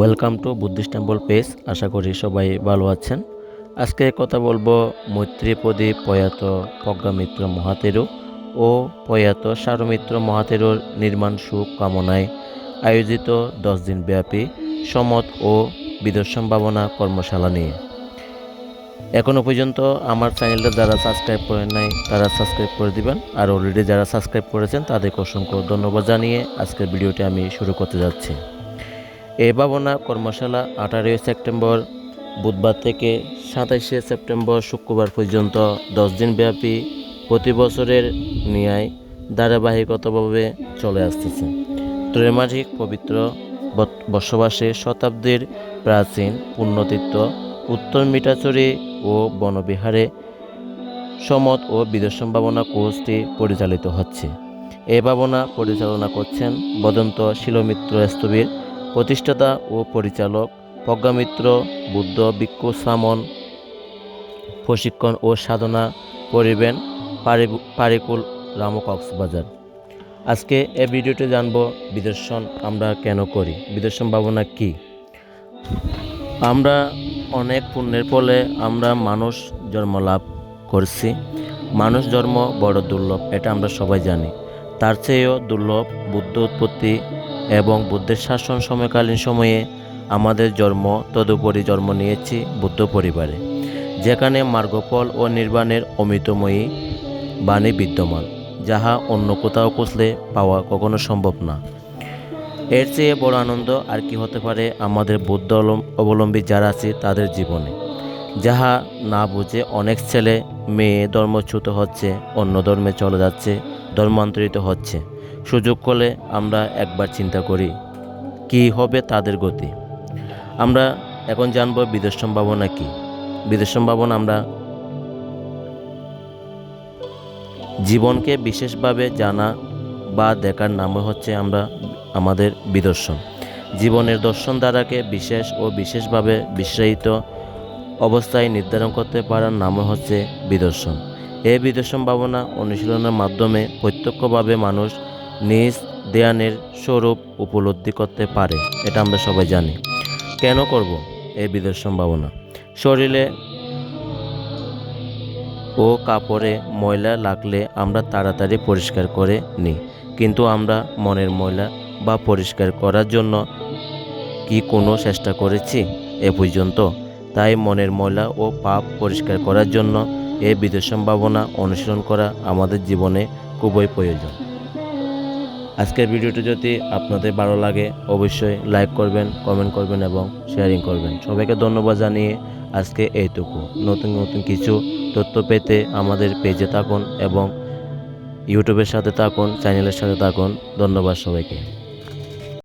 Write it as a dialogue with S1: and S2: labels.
S1: Welcome to Buddhist temple page আশা করি সবাই ভালো আছেন। আজকে কথা বলব মৈত্রী প্রদীপ প্রয়াত প্রজ্ঞামিত্র মহাতেরু ও প্রয়াত সারমিত্র মহাতেরুর নির্মাণ সুখ কামনায় আয়োজিত দশ দিন ব্যাপী সমত ও বিদর্শন ভাবনা কর্মশালা নিয়ে। এখনও পর্যন্ত আমার চ্যানেলটা যারা সাবস্ক্রাইব করেন নাই, তারা সাবস্ক্রাইব করে দিবেন। আর অলরেডি যারা সাবস্ক্রাইব করেছেন, তাদেরকে অসংখ্য ধন্যবাদ জানিয়ে আজকের ভিডিওটি আমি শুরু করতে যাচ্ছি। এই ভাবনা কর্মশালা আঠারোই সেপ্টেম্বর, বুধবার থেকে সাতাইশে সেপ্টেম্বর শুক্রবার পর্যন্ত দশ দিন ব্যাপী প্রতি বছরের ন্যায় ধারাবাহিকতাভাবে চলে আসতেছে। ত্রৈমাসিক পবিত্র বত- বসবাসে শতাব্দীর প্রাচীন পুণ্যতীর্থ উত্তর মিঠাচুরি ও বনবিহারে সমত ও বিদর্শন ভাবনা কোর্সটি পরিচালিত হচ্ছে। এই ভাবনা পরিচালনা করছেন বদন্ত শিলমিত্র স্তবীর প্রতিষ্ঠাতা ও পরিচালক প্রজ্ঞামিত্র বুদ্ধ, ভিক্ষু প্রশিক্ষণ ও সাধনা করিবেন পারি- পারিকুল রাম কক্সবাজার আজকে এ ভিডিওতে জানব বিদর্শন আমরা কেন করি? বিদর্শন ভাবনা কি? আমরা অনেক পুণ্যের ফলে আমরা মানুষ জন্ম লাভ করছি। মানুষ জন্ম বড় দুর্লভ, এটা আমরা সবাই জানি। তার চেয়েও দুর্লভ বুদ্ধ উৎপত্তি এবং বুদ্ধের শাসন সময়কালীন সময়ে আমাদের জন্ম, তদুপরি জন্ম নিয়েছি বুদ্ধ পরিবারে, যেখানে মার্গফল ও নির্বাণের অমিতময়ী বাণী বিদ্যমান, যাহা অন্য কোথাও খুঁজলে পাওয়া কখনো সম্ভব না। এর চেয়ে বড় আনন্দ আর কি হতে পারে আমাদের বুদ্ধ অবলম্বী যারা আছে তাদের জীবনে, যাহা না বুঝে অনেক ছেলে, মেয়ে ধর্মচ্যুত হচ্ছে, অন্য ধর্মে চলে যাচ্ছে, ধর্মান্তরিত হচ্ছে। সুযোগ করলে আমরা একবার চিন্তা করি, কি হবে তাদের গতি। আমরা এখন জানব বিদেশ সম্ভাবনা কি। বিদেশ সম্ভাবনা আমরা জীবনকে বিশেষভাবে জানা বা দেখার নাম হচ্ছে আমরা, আমাদের বিদর্শন। জীবনের দর্শন দ্বারাকে বিশেষ ও বিশেষভাবে বিশ্বায়িত অবস্থায় নির্ধারণ করতে পারার নাম হচ্ছে বিদর্শন। এই বিদর্শন ভাবনা অনুশীলনের মাধ্যমে প্রত্যক্ষভাবে মানুষ নিজ দেয়ানের স্বরূপ উপলব্ধি করতে পারে, এটা আমরা সবাই জানি। কেন করব? এই বিদর্শন সম্ভাবনা। শরীরে ও কাপড়ে ময়লা লাগলে আমরা তাড়াতাড়ি পরিষ্কার করে নিই। কিন্তু আমরা মনের ময়লা বা পরিষ্কার করার জন্য কি কোনো চেষ্টা করেছি? এ পর্যন্ত। তাই মনের ময়লা ও পাপ পরিষ্কার করার জন্য এই বিদেশ সম্ভাবনা অনুসরণ করা আমাদের জীবনে খুবই প্রয়োজন। আজকের ভিডিওটি যদি আপনাদের ভালো লাগে, অবশ্যই লাইক করবেন, কমেন্ট করবেন এবং শেয়ারিং করবেন। সবাইকে ধন্যবাদ জানিয়ে আজকে এইটুকু। নতুন নতুন কিছু তথ্য পেতে আমাদের পেজে থাকুন এবং ইউটিউবের সাথে থাকুন চ্যানেলের সাথে থাকুন। ধন্যবাদ সবাইকে।